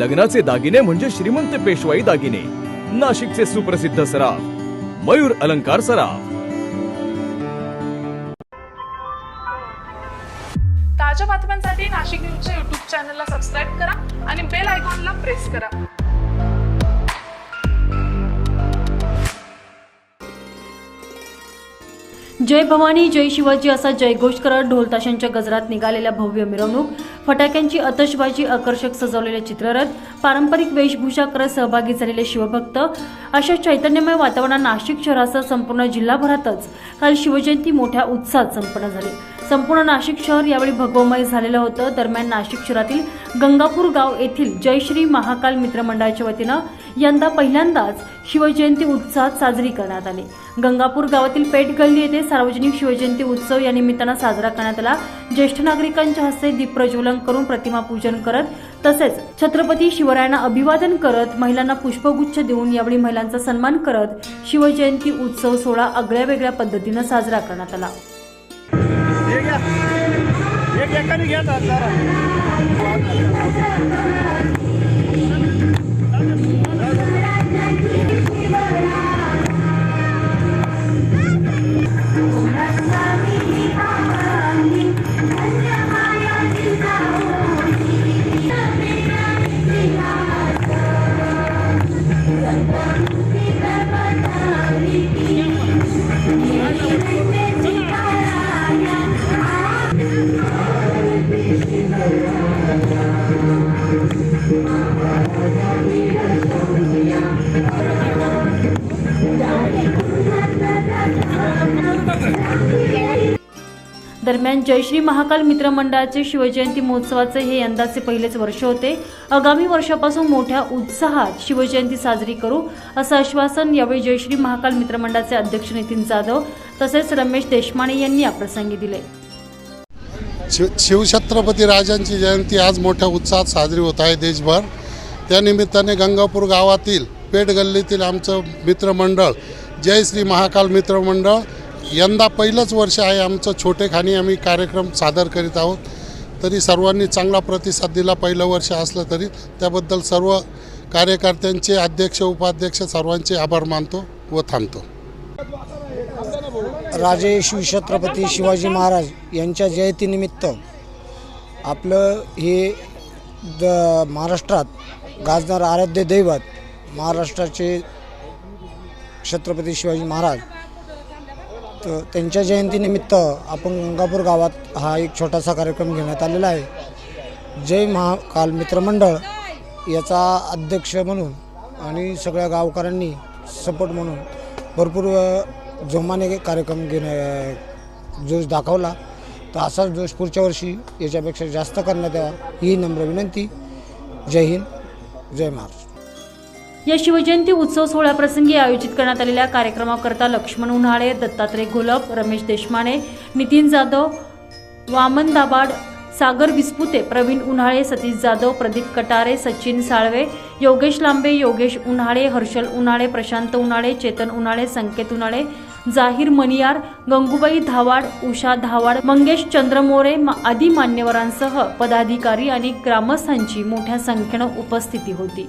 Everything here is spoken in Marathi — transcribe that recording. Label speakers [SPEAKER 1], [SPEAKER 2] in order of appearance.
[SPEAKER 1] लग्नाचे दागिने म्हणजे श्रीमंत पेशवाई दागिने. नाशिकचे सुप्रसिद्ध सराफ मयूर अलंकार सराफ.
[SPEAKER 2] ताज्या बातम्यांसाठी नाशिक न्यूजच्या युट्यूब चॅनलला सबस्क्राईब करा आणि बेल आयकॉनला प्रेस करा.
[SPEAKER 3] जय भवानी जय शिवाजी असा जयघोष करत ढोलताशांच्या गजरात निघालेल्या भव्य मिरवणूक. फटाक्यांची आतषबाजी आकर्षक सजवलेले चित्ररथ पारंपरिक वेशभूषा करत सहभागी झालेले शिवभक्त अशा चैतन्यमय वातावरणात नाशिक शहरासह संपूर्ण जिल्हाभरातच काल शिवजयंती मोठ्या उत्साहात संपन्न झाली. संपूर्ण नाशिक शहर यावेळी भगवमय झालेलं होतं. दरम्यान नाशिक शहरातील गंगापूर गाव येथील जयश्री महाकाल मित्रमंडळाच्या वतीनं यंदा पहिल्यांदाच शिवजयंती उत्साहात साजरी करण्यात आली. गंगापूर गावातील पेठ गल्ली येथे सार्वजनिक शिवजयंती उत्सव या निमित्तानं साजरा करण्यात आला. ज्येष्ठ नागरिकांच्या हस्ते दीप प्रज्वलन करून प्रतिमा पूजन करत तसेच छत्रपती शिवरायांना अभिवादन करत महिलांना पुष्पगुच्छ देऊन यावेळी महिलांचा सन्मान करत शिवजयंती उत्सव सोहळा आगळ्या वेगळ्या पद्धतीनं साजरा करण्यात आला. घ्या.
[SPEAKER 4] एक एकाने घ्या ना जरा.
[SPEAKER 3] दरम्यान जयश्री महाकाल मित्रमंडळाचे शिवजयंती महोत्सवाचे हे यंदाचे पहिलेच वर्ष होते. आगामी वर्षापासून मोठ्या उत्साहात शिवजयंती साजरी करू असं आश्वासन यावेळी जयश्री महाकाल मित्रमंडळाचे अध्यक्ष नितीन जाधव तसेच रमेश देशमाने यांनी याप्रसंगी दिले.
[SPEAKER 5] शिव शिवछत्रपती राजांची जयंती आज मोठ्या उत्साहात साजरी होत आहे देशभर. त्यानिमित्ताने गंगापूर गावातील पेठ गल्लीतील आमचं मित्रमंडळ जय श्री महाकाल मित्रमंडळ यंदा पहिलंच वर्ष आहे आमचं छोटेखानी आम्ही कार्यक्रम सादर करीत आहोत. तरी सर्वांनी चांगला प्रतिसाद दिला पहिलं वर्ष असलं तरी. त्याबद्दल सर्व कार्यकर्त्यांचे अध्यक्ष उपाध्यक्ष सर्वांचे आभार मानतो व थांबतो.
[SPEAKER 6] राजे शिवछत्रपती शिवाजी महाराज यांच्या जयंतीनिमित्त आपलं हे द महाराष्ट्रात गाजणारं आराध्य दैवत महाराष्ट्राचे छत्रपती शिवाजी महाराज तर त्यांच्या जयंतीनिमित्त आपण गंगापूर गावात हा एक छोटासा कार्यक्रम घेण्यात आलेला आहे. जय महाकाल मित्रमंडळ याचा अध्यक्ष म्हणून आणि सगळ्या गावकऱ्यांनी सपोर्ट म्हणून भरपूर जोमाने कार्यक्रम घेण्या जोश दाखवला. तर असाच जोश पुढच्या वर्षी याच्यापेक्षा जास्त करण्यात यावा ही नम्र विनंती. जय हिंद जय महाराष्ट्र.
[SPEAKER 3] या शिवजयंती उत्सव सोहळ्याप्रसंगी आयोजित करण्यात आलेल्या कार्यक्रमाकरता लक्ष्मण उन्हाळे दत्तात्रय घोलप रमेश देशमाने नितीन जाधव वामन दाबाड सागर विस्पुते प्रवीण उन्हाळे सतीश जाधव प्रदीप कटारे सचिन साळवे योगेश लांबे योगेश उन्हाळे हर्षल उन्हाळे प्रशांत उन्हाळे चेतन उन्हाळे संकेत उन्हाळे जाहीर मनियार गंगूबाई धावाड उषा धावाड मंगेश चंद्रमोरे मा- आदी मान्यवरांसह पदाधिकारी आणि ग्रामस्थांची मोठ्या संख्येनं उपस्थिती होती.